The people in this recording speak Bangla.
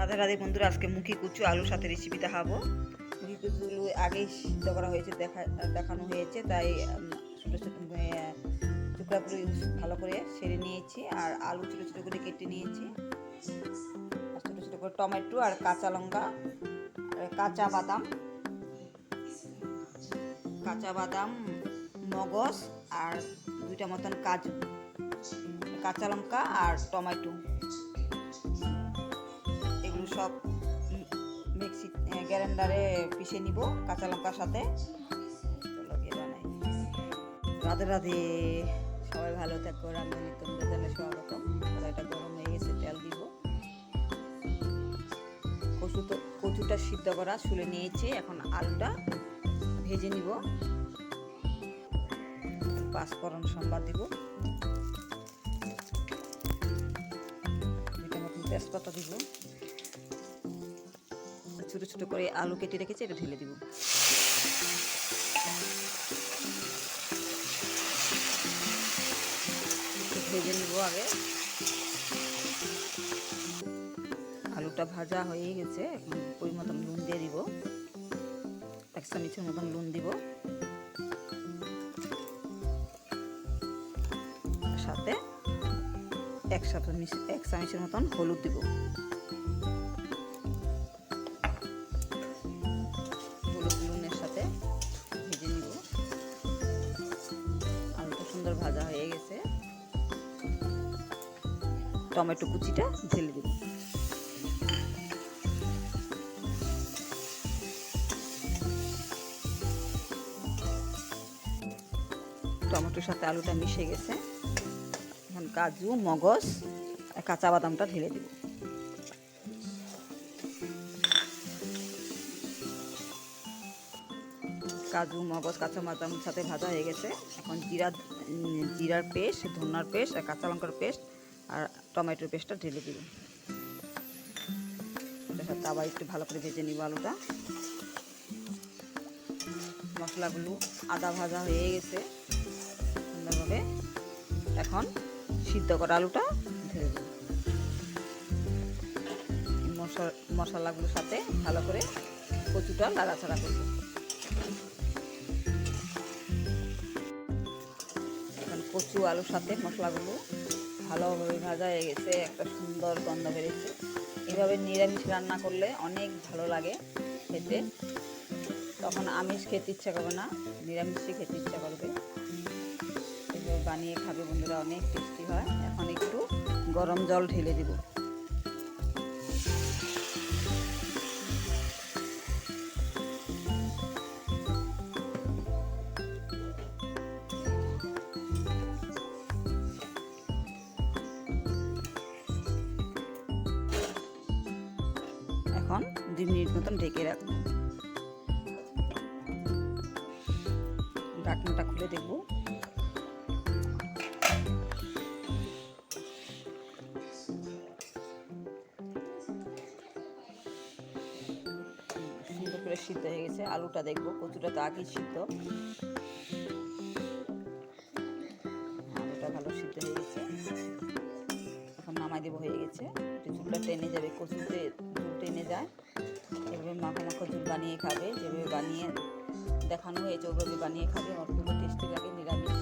রাধা রাধে বন্ধুরা, আজকে মুখি কুচু আলুর সাথে রেসিপি দেখাবো। মুখি কুচুগুলো আগেই সিদ্ধ করা হয়েছে, দেখা, দেখানো হয়েছে, তাই ছোটো ছোটো টুকরাগুলো ভালো করে সেরে নিয়েছি, আর আলু ছোটো ছোটো করে কেটে নিয়েছি। আর ছোটো ছোটো করে টমেটো আর কাঁচা লঙ্কা কাঁচা বাদাম কাঁচা বাদাম, মগজ, আর দুইটা মতন কাজু, কাঁচা লঙ্কা আর টমেটো। সব মিক্সি গ্যারেন্ডারে পিষে নিব কাঁচা লঙ্কার সাথে। রাধে রাধে। সবাই ভালো থাকো রান্ধনি তোমরা জানে স্বাগতম কড়াইটা গরম হয়ে গেছে, তেল দিব। কচু তো, কচুটা সিদ্ধ করা, শুলে নিয়েছি। এখন আলুটা ভেজে নিব। পাঁচফোড়ন সম্বাদ দিব। তেজপাতা দিব। ছোটো ছোটো করে আলু কেটে রেখেছি, এটা ঢেলে দিব। ভেজে নিব আগে। আলুটা ভাজা হয়ে গেছে, এখন মতন নুন দিয়ে দিব। এক চামচের মতন নুন দিব। সাথে এক সাথে এক চামচের মতন হলুদ দিব। টমেটো কুচিটা ঢেলে দেব। টমেটোর সাথে আলুটা মিশে গেছে। এখন কাজু, মগজ কাঁচা বাদামটা ঢেলে দেব। কাজু, মগজ, কাঁচা বাদাম সাথে ভাজা হয়ে গেছে। এখন জিরা জিরার পেস্ট ধনার পেস্ট, আর কাঁচা লঙ্কার পেস্ট, আর টমেটোর পেস্টটা ঢেলে দিব। এটার সাথে আবার একটু ভালো করে ভেজে নিব আলুটা। মশলাগুলো আদা ভাজা হয়ে গেছে। সুন্দরভাবে এখন সিদ্ধ করা আলুটা ঢেলে দেব। মশলা, মশলাগুলোর সাথে ভালো করে কচুটা লাড়াচাড়া করব। কচু, আলুর সাথে মশলাগুলো ভালোভাবে ভাজা হয়ে গেছে, একটা সুন্দর গন্ধ বেরিয়েছে। এভাবে নিরামিষ রান্না করলে অনেক ভালো লাগে খেতে। তখন আমিষ খেতে ইচ্ছা করবে না, নিরামিষই খেতে ইচ্ছা করবে। বানিয়ে খাবে বন্ধুরা, অনেক টেস্টি হয়। এখন একটু গরম জল ঢেলে দিব। এখন দুই মিনিট মতন ঢেকে রাখব ঢাকনাটা খুলে দেখব। করে সিদ্ধ হয়ে গেছে। আলুটা দেখব, কচুটা তো আগেই সিদ্ধ। আলুটা ভালো সিদ্ধ হয়ে গেছে। দেবো হয়ে গেছে। ঝুলটা টেনে যাবে, কচুতে ঝুল টেনে যায়। এভাবে মাখো মাখো ঝুল বানিয়ে খাবে, যেভাবে বানিয়ে দেখানো হয়েছে, ওভাবে বানিয়ে খাবে। আমার টেস্টি লাগে, নিরামিষ।